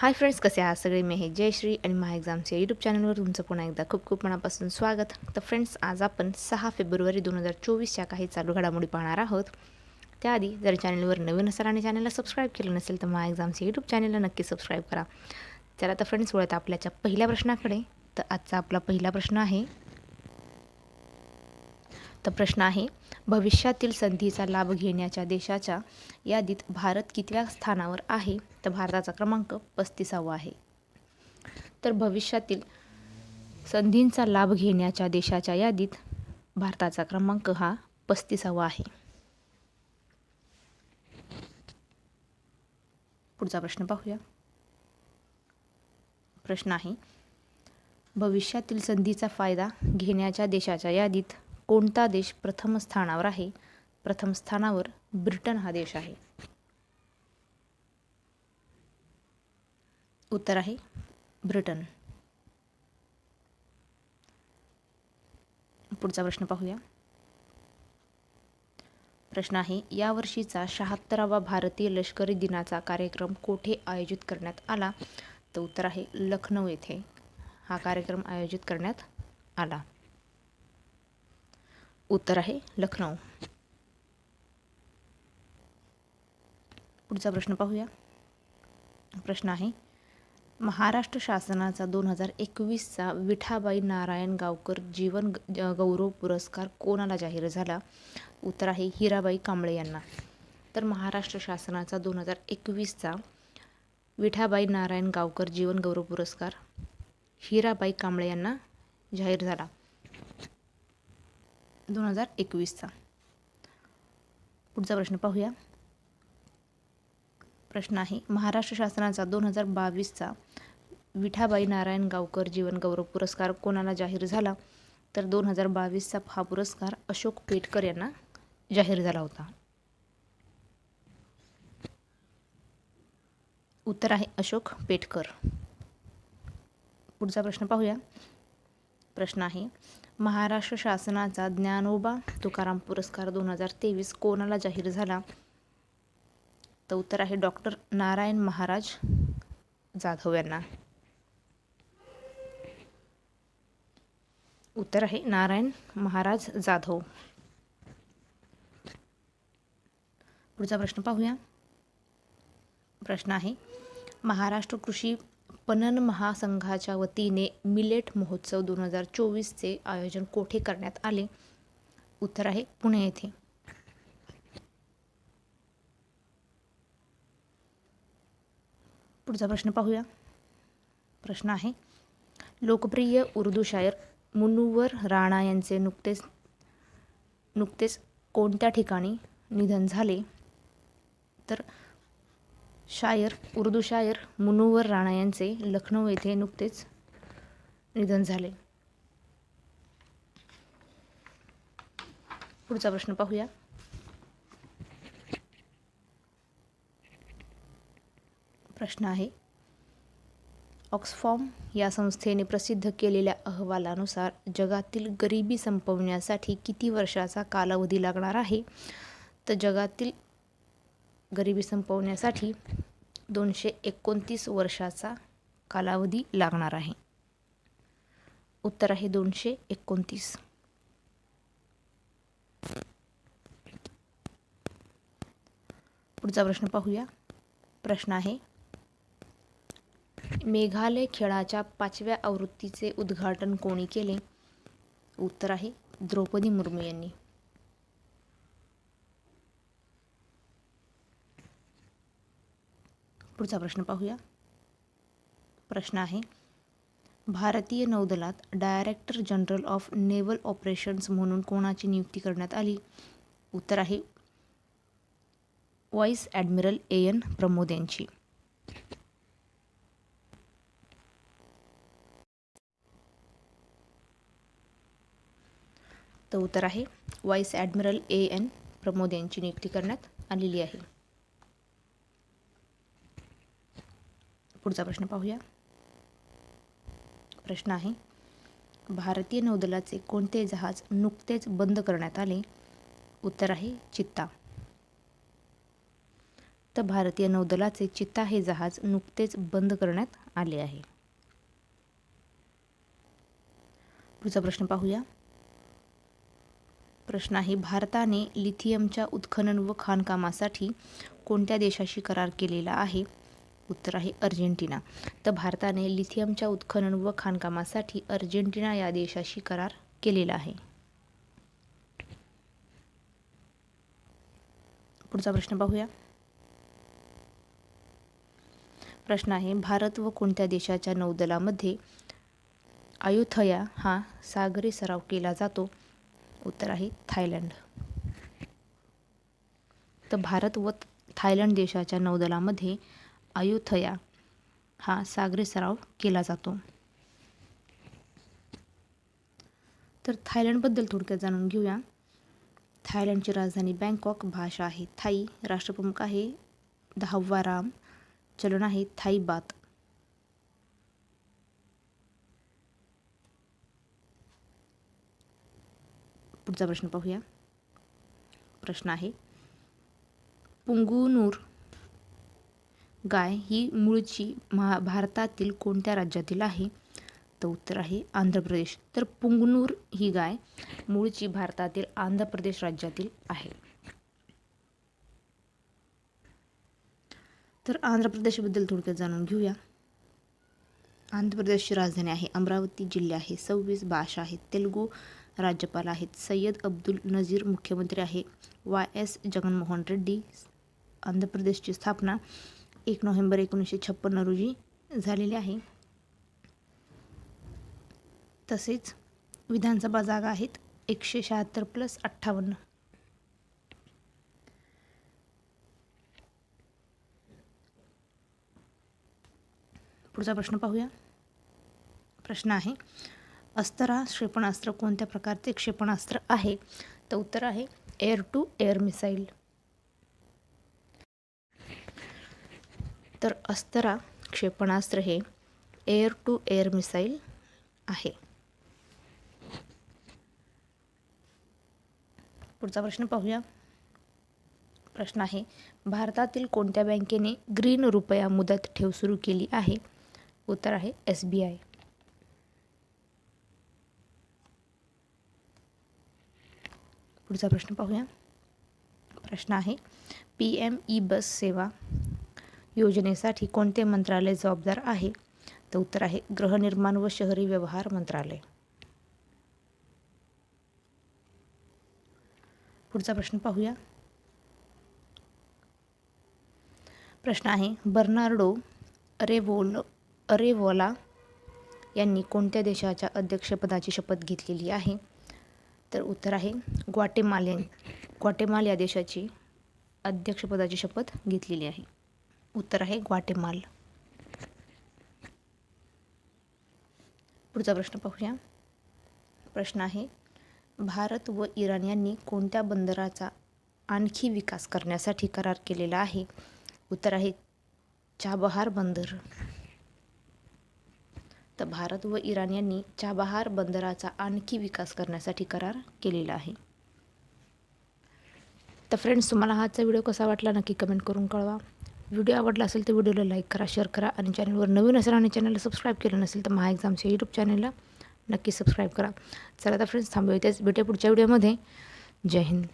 Hi friends कसे आहात सगळे? मी हे जयश्री आणि महा एक्झामच्या यूट्यूब चॅनलवर तुमचं पुन्हा एकदा खूप खूप मनापासून स्वागत. तर फ्रेंड्स आज आपण सहा फेब्रुवारी दोन हजार चोवीसच्या काही चालू घडामोडी पाहणार आहोत. त्याआधी जर चॅनलवर नवीन असाल आणि चॅनलला सबस्क्राईब केलं नसेल तर महा एक्झामच्या यूट्यूब चॅनलला नक्की सबस्क्राईब करा. चला तर फ्रेंड्स वळत आपल्याच्या पहिल्या प्रश्नाकडे. तर आजचा आपला पहिला प्रश्न आहे तर प्रश्न आहे. भविष्यातील संधीचा लाभ घेण्याच्या देशाच्या यादीत भारत कितव्या स्थानावर आहे? तर भारताचा क्रमांक पस्तीसावा आहे. तर भविष्यातील संधींचा लाभ घेण्याच्या देशाच्या यादीत भारताचा क्रमांक हा पस्तीसावा आहे. पुढचा प्रश्न पाहूया. प्रश्न आहे भविष्यातील संधीचा फायदा घेण्याच्या देशाच्या यादीत कोणता देश प्रथम स्थानावर आहे? प्रथम स्थानावर ब्रिटन हा देश आहे. उत्तर आहे ब्रिटन. पुढचा प्रश्न पाहूया. प्रश्न आहे यावर्षीचा शहात्तरावा भारतीय लष्करी दिनाचा कार्यक्रम कोठे आयोजित करण्यात आला? तर उत्तर आहे लखनौ येथे. हा कार्यक्रम आयोजित करण्यात आला. उत्तर आहे लखनौ. पुढचा प्रश्न पाहूया. प्रश्न आहे महाराष्ट्र शासनाचा दोन हजार एकवीसचा विठाबाई नारायण गावकर जीवन ग- गौरव पुरस्कार कोणाला जाहीर झाला? उत्तर आहे हिराबाई कांबळे यांना. तर महाराष्ट्र शासनाचा दोन हजार एकवीसचा विठाबाई नारायण गावकर जीवन गौरव पुरस्कार हिराबाई कांबळे यांना जाहीर झाला. दोन हजार एकवीसचा. पुढचा प्रश्न पाहूया. प्रश्न आहे महाराष्ट्र शासनाचा दोन हजार बावीसचा विठाबाई नारायण गावकर जीवन गौरव पुरस्कार कोणाला जाहीर झाला? तर दोन हजार बावीसचा हा पुरस्कार अशोक पेटकर यांना जाहीर झाला होता. उत्तर आहे अशोक पेटकर. पुढचा प्रश्न पाहूया. प्रश्न आहे महाराष्ट्र शासनाचा ज्ञानोबा तुकाराम पुरस्कार दोन हजार तेवीस कोणाला जाहीर झाला? तर उत्तर आहे डॉक्टर नारायण महाराज जाधव यांना. उत्तर आहे नारायण महाराज जाधव. पुढचा प्रश्न पाहूया. प्रश्न आहे महाराष्ट्र कृषी पणन महासंघाच्या वतीने मिलेट महोत्सव दोन हजार चोवीसचे आयोजन कोठे करण्यात आले? उत्तर आहे पुणे येथे. पुढचा प्रश्न पाहूया. प्रश्न आहे लोकप्रिय उर्दू शायर मुनुवर राणा यांचे नुकतेच नुकतेच कोणत्या ठिकाणी निधन झाले? तर शायर उर्दू शायर मुनुवर राणा यांचे लखनौ येथे नुकतेच निधन झाले. पुढचा प्रश्न पाहूया. प्रश्न आहे ऑक्सफॉर्म या संस्थेने प्रसिद्ध केलेल्या अहवालानुसार जगातील गरिबी संपवण्यासाठी किती वर्षाचा कालावधी लागणार आहे? तर जगातील गरिबी संपवण्यासाठी दोनशे एकोणतीस वर्षाचा कालावधी लागणार आहे. उत्तर आहे दोनशे एकोणतीस. पुढचा प्रश्न पाहूया. प्रश्न आहे मेघालय खेळाच्या पाचव्या आवृत्तीचे उद्घाटन कोणी केले? उत्तर आहे द्रौपदी मुर्मू यांनी. पुढचा प्रश्न पाहूया. प्रश्न आहे भारतीय नौदलात director general of naval operations म्हणून कोणाची नियुक्ती करण्यात आली? उत्तर आहे vice admiral A. N. Pramod यांची तर उत्तर आहे vice admiral A. N. Pramod यांची नियुक्ती करण्यात आलेली आहे. पुढचा प्रश्न पाहूया. प्रश्न आहे भारतीय नौदलाचे कोणते जहाज नुकतेच बंद करण्यात आले? उत्तर आहे चित्ता. तर भारतीय नौदलाचे चित्ता हे जहाज नुकतेच बंद करण्यात आले आहे. पुढचा प्रश्न पाहूया. प्रश्न आहे भारताने लिथियमच्या उत्खनन व खाणकामासाठी कोणत्या देशाशी करार केलेला आहे? उत्तर आहे अर्जेंटिना. तर भारताने लिथियमच्या उत्खनन व खाणकामासाठी अर्जेंटिना या देशाशी करार केलेला आहे. पुढचा प्रश्न पाहूया. प्रश्न आहे भारत व कोणत्या देशाच्या नौदलामध्ये अयोथया हा सागरी सराव केला जातो? उत्तर आहे थायलंड. तर भारत व थायलंड देशाच्या नौदलामध्ये अयुथया हा सागरी सराव केला जातो. तर थायलंडबद्दल थोडक्यात जाणून घेऊया. थायलंडची राजधानी बँकॉक भाषा आहे. थाई राष्ट्रप्रमुख आहे. दहावा राम चलन आहे. थाई बात. पुढचा प्रश्न पाहूया. प्रश्न आहे. पुंगुनूर गाय ही मूळची महा भारतातील कोणत्या राज्यातील आहे? तर उत्तर आहे आंध्र प्रदेश. तर पुंगनूर ही गाय मूळची भारतातील आंध्र प्रदेश राज्यातील आहे. तर आंध्र प्रदेशबद्दल थोडक्यात जाणून घेऊया. आंध्र प्रदेशची राजधानी आहे अमरावती जिल्हे आहे सव्वीस भाषा आहेत तेलुगू राज्यपाल आहेत सय्यद अब्दुल नझीर मुख्यमंत्री आहे वाय एस जगनमोहन रेड्डी आंध्र प्रदेशची स्थापना एक नोव्हेंबर एकोणीसशे छप्पन्न रोजी झालेली आहे. तसेच विधानसभा जागा आहेत एकशे शहात्तर प्लस अठ्ठावन्न. पुढचा प्रश्न पाहूया. प्रश्न आहे अस्त्रा क्षेपणास्त्र कोणत्या प्रकारचे क्षेपणास्त्र आहे? तर उत्तर आहे एअर टू एअर मिसाईल तर अस्तरा क्षेपणास्त्र हे एअर टू एअर मिसाईल आहे. पुढचा प्रश्न पाहूया. प्रश्न आहे भारतातील कोणत्या बँकेने ग्रीन रुपया मुदत ठेव सुरू केली आहे? उत्तर आहे एस बी आय. पुढचा प्रश्न पाहूया. प्रश्न आहे पी एम ई बस सेवा योजनेसाठी कोणते मंत्रालय जबाबदार आहे? तर उत्तर आहे गृहनिर्माण व शहरी व्यवहार मंत्रालय. पुढचा प्रश्न पाहूया. प्रश्न आहे बर्नार्डो अरेवोल अरेवोला यांनी कोणत्या देशाच्या अध्यक्षपदाची शपथ घेतलेली आहे? तर उत्तर आहे ग्वाटेमालेन ग्वाटेमाल या देशाची अध्यक्षपदाची शपथ घेतलेली आहे. उत्तर आहे ग्वाटेमाल. पुढचा प्रश्न पाहूया. प्रश्न आहे भारत व इराण यांनी कोणत्या बंदराचा आणखी विकास करण्यासाठी करार केलेला आहे? उत्तर आहे चाबहार बंदर. तर भारत व इराण यांनी चाबहार बंदराचा आणखी विकास करण्यासाठी करार केलेला आहे. तर फ्रेंड्स तुम्हाला हाचा व्हिडिओ कसा वाटला नक्की कमेंट करून कळवा. व्हिडिओ आवडला असेल तर व्हिडिओला लाईक करा शेअर करा आणि चॅनलवर नवीन असेल आणि चॅनलला सबस्क्राईब केलं नसेल तर महा एक्झामच्या यूट्यूब चॅनलला नक्की सबस्क्राईब करा. चला आता फ्रेंड्स थांबूया इथेच. भेटूया पुढच्या व्हिडिओमध्ये. जय हिंद.